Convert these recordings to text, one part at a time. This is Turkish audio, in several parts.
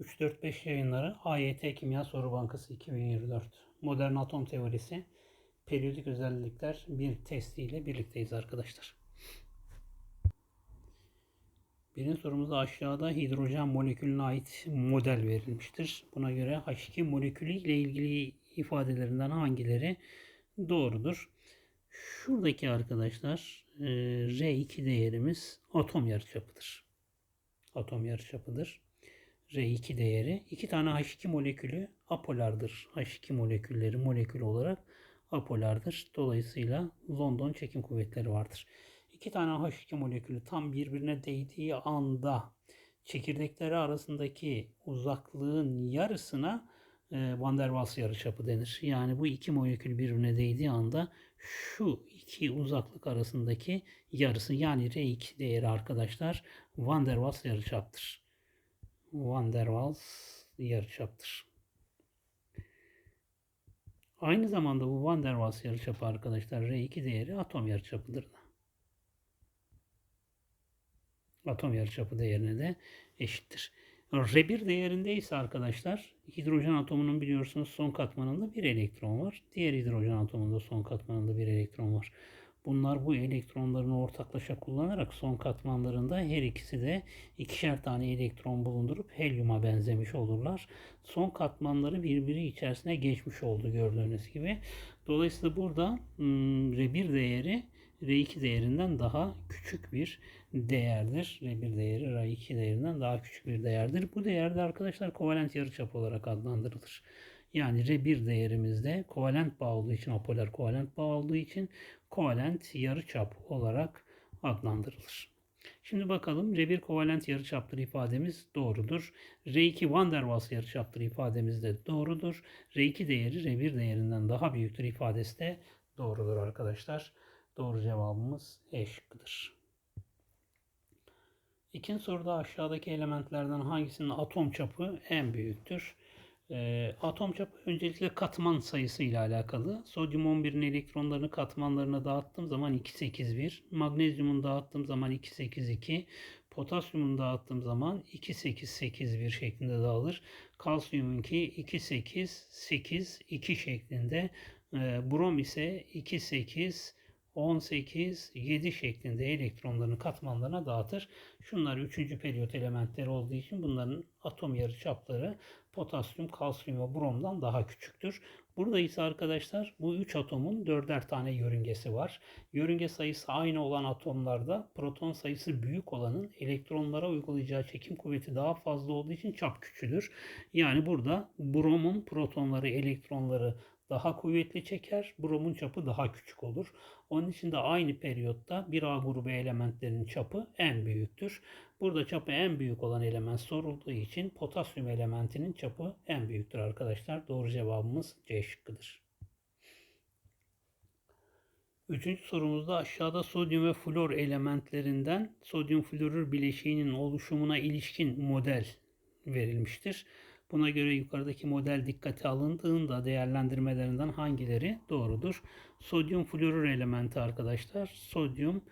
3-4-5 yayınları AYT Kimya Soru Bankası 2024 Modern Atom Teorisi Periyodik Özellikler bir testiyle birlikteyiz arkadaşlar. Birinci sorumuzda aşağıda hidrojen molekülüne ait model verilmiştir. Buna göre H2 molekülü ile ilgili ifadelerinden hangileri doğrudur? Şuradaki arkadaşlar e, R2 değerimiz atom yarıçapıdır. Atom yarıçapıdır. R2 değeri. iki tane H2 molekülü apolardır. H2 molekülleri molekül olarak apolardır. Dolayısıyla London çekim kuvvetleri vardır. İki tane H2 molekülü tam birbirine değdiği anda çekirdekleri arasındaki uzaklığın yarısına e, Van der Waals yarıçapı denir. Yani bu iki molekül birbirine değdiği anda şu iki uzaklık arasındaki yarısı yani R2 değeri arkadaşlar Van der Waals yarıçaptır. Van der Waals yarıçaptır. Aynı zamanda bu Van der Waals yarıçapı arkadaşlar R2 değeri atom yarıçapıdır da. Atom yarıçapı değerine de eşittir. R1 değerinde ise arkadaşlar hidrojen atomunun biliyorsunuz son katmanında bir elektron var. Diğer hidrojen atomunda son katmanında bir elektron var. Bunlar bu elektronlarını ortaklaşa kullanarak son katmanlarında her ikisi de ikişer tane elektron bulundurup helyuma benzemiş olurlar. Son katmanları birbiri içerisine geçmiş oldu gördüğünüz gibi. Dolayısıyla burada hmm, R1 değeri R2 değerinden daha küçük bir değerdir. R1 değeri R2 değerinden daha küçük bir değerdir. Bu değerde arkadaşlar kovalent yarıçap olarak adlandırılır. Yani R1 değerimizde kovalent bağ olduğu için, apolar kovalent bağ olduğu için kovalent yarıçap olarak adlandırılır. Şimdi bakalım R1 kovalent yarıçaptır ifademiz doğrudur. R2 van der Waals yarıçaptır ifademiz de doğrudur. R2 değeri R1 değerinden daha büyüktür ifadesi de doğrudur arkadaşlar. Doğru cevabımız E şıkkıdır. İkinci soruda aşağıdaki elementlerden hangisinin atom çapı en büyüktür? E, atom çapı öncelikle katman sayısı ile alakalı. Sodyum 11'in elektronlarını katmanlarına dağıttığım zaman 281, magnezyumun dağıttığım zaman 282, potasyumun dağıttığım zaman 2881 şeklinde dağılır. Kalsiyumunki 288 şeklinde, e, brom ise 28 18, 7 şeklinde elektronlarını katmanlarına dağıtır. Şunlar 3. periyot elementleri olduğu için bunların atom yarıçapları potasyum, kalsiyum ve bromdan daha küçüktür. Burada ise arkadaşlar bu 3 atomun 4'er tane yörüngesi var. Yörünge sayısı aynı olan atomlarda proton sayısı büyük olanın elektronlara uygulayacağı çekim kuvveti daha fazla olduğu için çap küçülür. Yani burada bromun protonları, elektronları daha kuvvetli çeker, bromun çapı daha küçük olur. Onun için de aynı periyotta bir A grubu elementlerin çapı en büyüktür. Burada çapı en büyük olan element sorulduğu için potasyum elementinin çapı en büyüktür arkadaşlar. Doğru cevabımız C şıkkıdır. Üçüncü sorumuzda aşağıda sodyum ve flor elementlerinden sodyum florür bileşiğinin oluşumuna ilişkin model verilmiştir. Buna göre yukarıdaki model dikkate alındığında değerlendirmelerinden hangileri doğrudur? Sodyum florür elementi arkadaşlar. Sodyum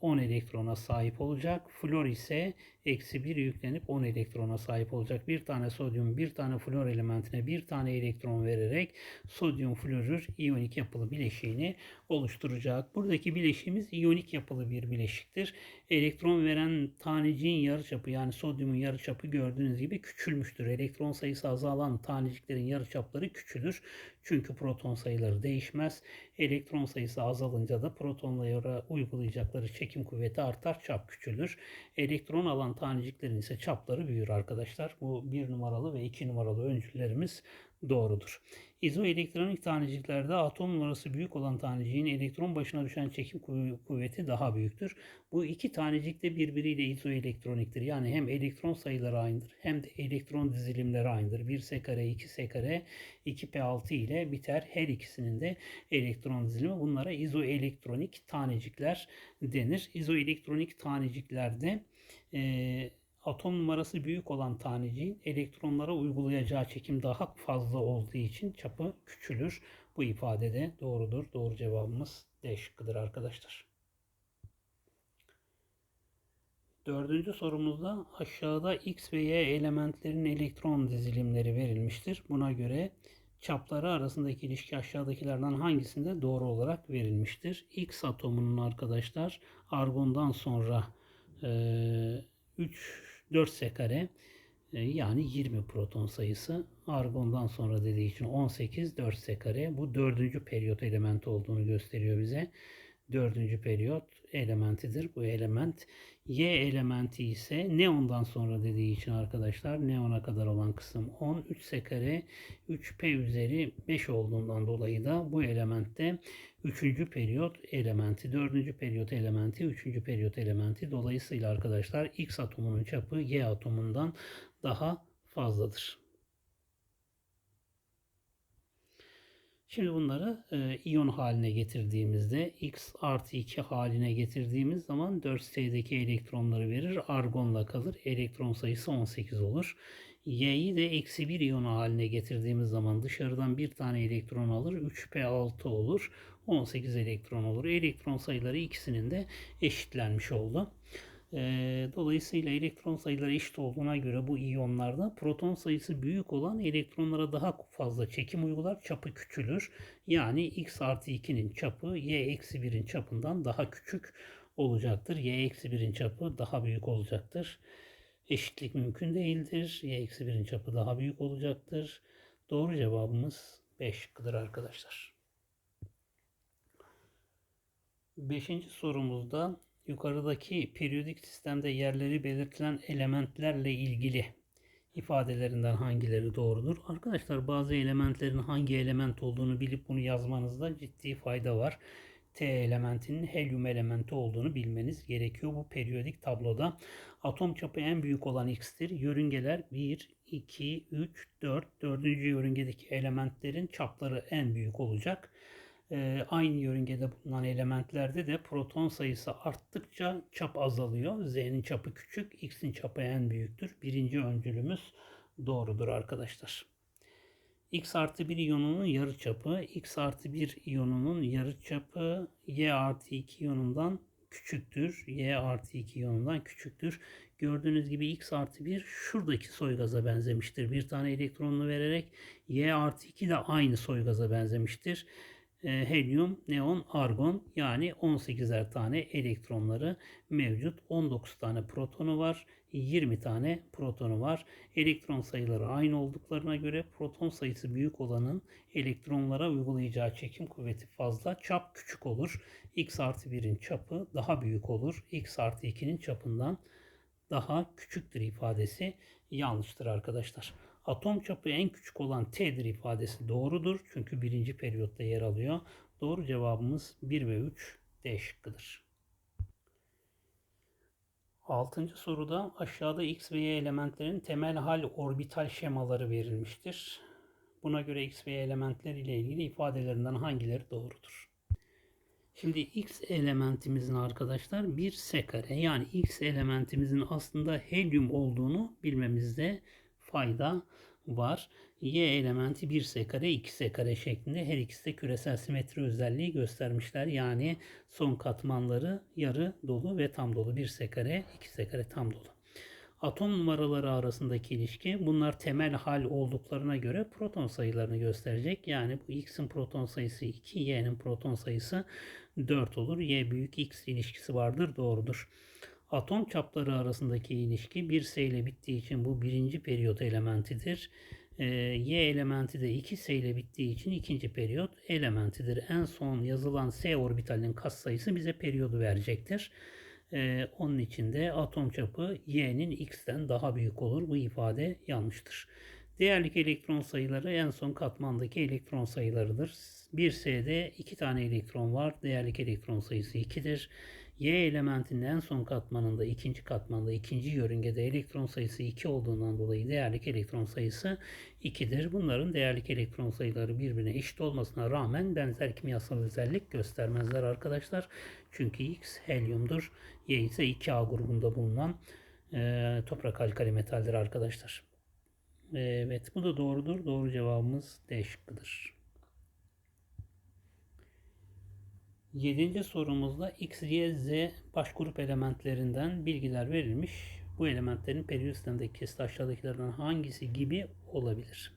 10 elektrona sahip olacak. Flor ise eksi 1 yüklenip 10 elektrona sahip olacak. Bir tane sodyum bir tane flor elementine bir tane elektron vererek sodyum florür iyonik yapılı bileşiğini oluşturacak. Buradaki bileşiğimiz iyonik yapılı bir bileşiktir. Elektron veren taneciğin yarıçapı yani sodyumun yarıçapı gördüğünüz gibi küçülmüştür. Elektron sayısı azalan taneciklerin yarıçapları küçülür. Çünkü proton sayıları değişmez. Elektron sayısı azalınca da protonlara uygulayacakları çekim kuvveti artar, çap küçülür. Elektron alan taneciklerin ise çapları büyür arkadaşlar. Bu bir numaralı ve iki numaralı öncüllerimiz doğrudur. İzoelektronik taneciklerde atom numarası büyük olan taneciğin elektron başına düşen çekim kuvveti daha büyüktür. Bu iki tanecik de birbiriyle izoelektroniktir. Yani hem elektron sayıları aynıdır hem de elektron dizilimleri aynıdır. 1 s kare, 2 s kare, 2p6 ile biter. Her ikisinin de elektron dizilimi. Bunlara izoelektronik tanecikler denir. İzoelektronik taneciklerde e, atom numarası büyük olan taneciğin elektronlara uygulayacağı çekim daha fazla olduğu için çapı küçülür. Bu ifade de doğrudur. Doğru cevabımız D şıkkıdır arkadaşlar. Dördüncü sorumuzda aşağıda X ve Y elementlerin elektron dizilimleri verilmiştir. Buna göre çapları arasındaki ilişki aşağıdakilerden hangisinde doğru olarak verilmiştir? X atomunun arkadaşlar argondan sonra 3 4 s kare e, yani 20 proton sayısı. Argondan sonra dediği için 18 4 s kare bu dördüncü periyot elementi olduğunu gösteriyor bize. Dördüncü periyot elementidir. Bu element Y elementi ise neondan sonra dediği için arkadaşlar neona kadar olan kısım 10. 3 s kare 3p üzeri 5 olduğundan dolayı da bu elementte 3. periyot elementi, 4. periyot elementi, 3. periyot elementi. Dolayısıyla arkadaşlar X atomunun çapı Y atomundan daha fazladır. Şimdi bunları e, iyon haline getirdiğimizde x artı 2 haline getirdiğimiz zaman 4s'deki elektronları verir. Argonla kalır. Elektron sayısı 18 olur. Y'yi de eksi 1 iyon haline getirdiğimiz zaman dışarıdan bir tane elektron alır. 3p6 olur. 18 elektron olur. Elektron sayıları ikisinin de eşitlenmiş oldu. Ee, dolayısıyla elektron sayıları eşit olduğuna göre bu iyonlarda proton sayısı büyük olan elektronlara daha fazla çekim uygular, çapı küçülür. Yani x artı 2'nin çapı y eksi 1'in çapından daha küçük olacaktır. y eksi 1'in çapı daha büyük olacaktır. Eşitlik mümkün değildir. y eksi 1'in çapı daha büyük olacaktır. Doğru cevabımız 5 şıkkıdır arkadaşlar. Beşinci sorumuzda yukarıdaki periyodik sistemde yerleri belirtilen elementlerle ilgili ifadelerinden hangileri doğrudur? Arkadaşlar bazı elementlerin hangi element olduğunu bilip bunu yazmanızda ciddi fayda var. T elementinin helyum elementi olduğunu bilmeniz gerekiyor. Bu periyodik tabloda atom çapı en büyük olan X'tir. Yörüngeler 1, 2, 3, 4. Dördüncü yörüngedeki elementlerin çapları en büyük olacak e, aynı yörüngede bulunan elementlerde de proton sayısı arttıkça çap azalıyor. Z'nin çapı küçük, X'in çapı en büyüktür. Birinci öncülümüz doğrudur arkadaşlar. X artı 1 iyonunun yarı çapı, X artı 1 iyonunun yarı çapı Y artı 2 iyonundan küçüktür. Y artı 2 iyonundan küçüktür. Gördüğünüz gibi X artı 1 şuradaki soygaza benzemiştir. Bir tane elektronunu vererek Y artı 2 de aynı soygaza benzemiştir. E, helyum, neon, argon yani 18'er tane elektronları mevcut. 19 tane protonu var. 20 tane protonu var. Elektron sayıları aynı olduklarına göre proton sayısı büyük olanın elektronlara uygulayacağı çekim kuvveti fazla. Çap küçük olur. X artı 1'in çapı daha büyük olur. X artı 2'nin çapından daha küçüktür ifadesi yanlıştır arkadaşlar. Atom çapı en küçük olan T'dir ifadesi doğrudur. Çünkü birinci periyotta yer alıyor. Doğru cevabımız 1 ve 3 D şıkkıdır. Altıncı soruda aşağıda X ve Y elementlerin temel hal orbital şemaları verilmiştir. Buna göre X ve Y elementler ile ilgili ifadelerinden hangileri doğrudur? Şimdi X elementimizin arkadaşlar bir S kare yani X elementimizin aslında helyum olduğunu bilmemizde fayda var. Y elementi 1 s kare 2 s kare şeklinde her ikisi de küresel simetri özelliği göstermişler. Yani son katmanları yarı dolu ve tam dolu 1 s kare 2 s kare tam dolu. Atom numaraları arasındaki ilişki bunlar temel hal olduklarına göre proton sayılarını gösterecek. Yani bu x'in proton sayısı 2, y'nin proton sayısı 4 olur. y büyük x ilişkisi vardır doğrudur. Atom çapları arasındaki ilişki 1S ile bittiği için bu birinci periyot elementidir. Ee, y elementi de 2S ile bittiği için ikinci periyot elementidir. En son yazılan S orbitalinin katsayısı bize periyodu verecektir. Ee, onun için de atom çapı Y'nin X'ten daha büyük olur. Bu ifade yanlıştır. Değerlik elektron sayıları en son katmandaki elektron sayılarıdır. 1S'de 2 tane elektron var. Değerlik elektron sayısı 2'dir. Y elementinin en son katmanında, ikinci katmanda, ikinci yörüngede elektron sayısı 2 olduğundan dolayı değerlik elektron sayısı 2'dir. Bunların değerlik elektron sayıları birbirine eşit olmasına rağmen benzer kimyasal özellik göstermezler arkadaşlar. Çünkü X helyumdur. Y ise 2A grubunda bulunan e, toprak alkali metaldir arkadaşlar. Evet bu da doğrudur. Doğru cevabımız D şıkkıdır. Yedinci sorumuzda X, Y, Z baş grup elementlerinden bilgiler verilmiş. Bu elementlerin periyot sistemindeki kesiti aşağıdakilerden hangisi gibi olabilir?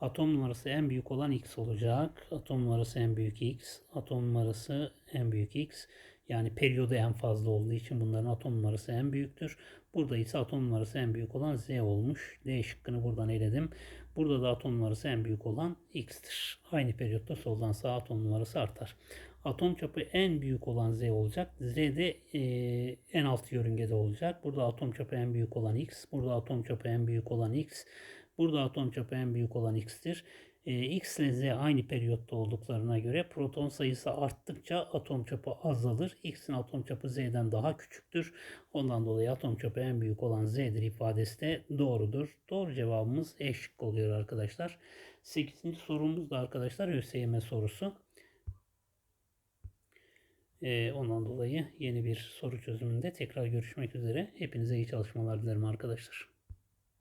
Atom numarası en büyük olan X olacak. Atom numarası en büyük X. Atom numarası en büyük X. Yani periyodu en fazla olduğu için bunların atom numarası en büyüktür. Burada ise atom numarası en büyük olan Z olmuş. D şıkkını buradan eledim. Burada da atom numarası en büyük olan X'tir. Aynı periyotta soldan sağa atom numarası artar. Atom çapı en büyük olan Z olacak. Z de e, en alt yörüngede olacak. Burada atom çapı en büyük olan X. Burada atom çapı en büyük olan X. Burada atom çapı en büyük olan X'tir. E, X ile Z aynı periyotta olduklarına göre proton sayısı arttıkça atom çapı azalır. X'in atom çapı Z'den daha küçüktür. Ondan dolayı atom çapı en büyük olan Z'dir ifadesi de doğrudur. Doğru cevabımız E şıkkı oluyor arkadaşlar. 8. sorumuz da arkadaşlar ÖSYM sorusu. Ee, ondan dolayı yeni bir soru çözümünde tekrar görüşmek üzere. Hepinize iyi çalışmalar dilerim arkadaşlar.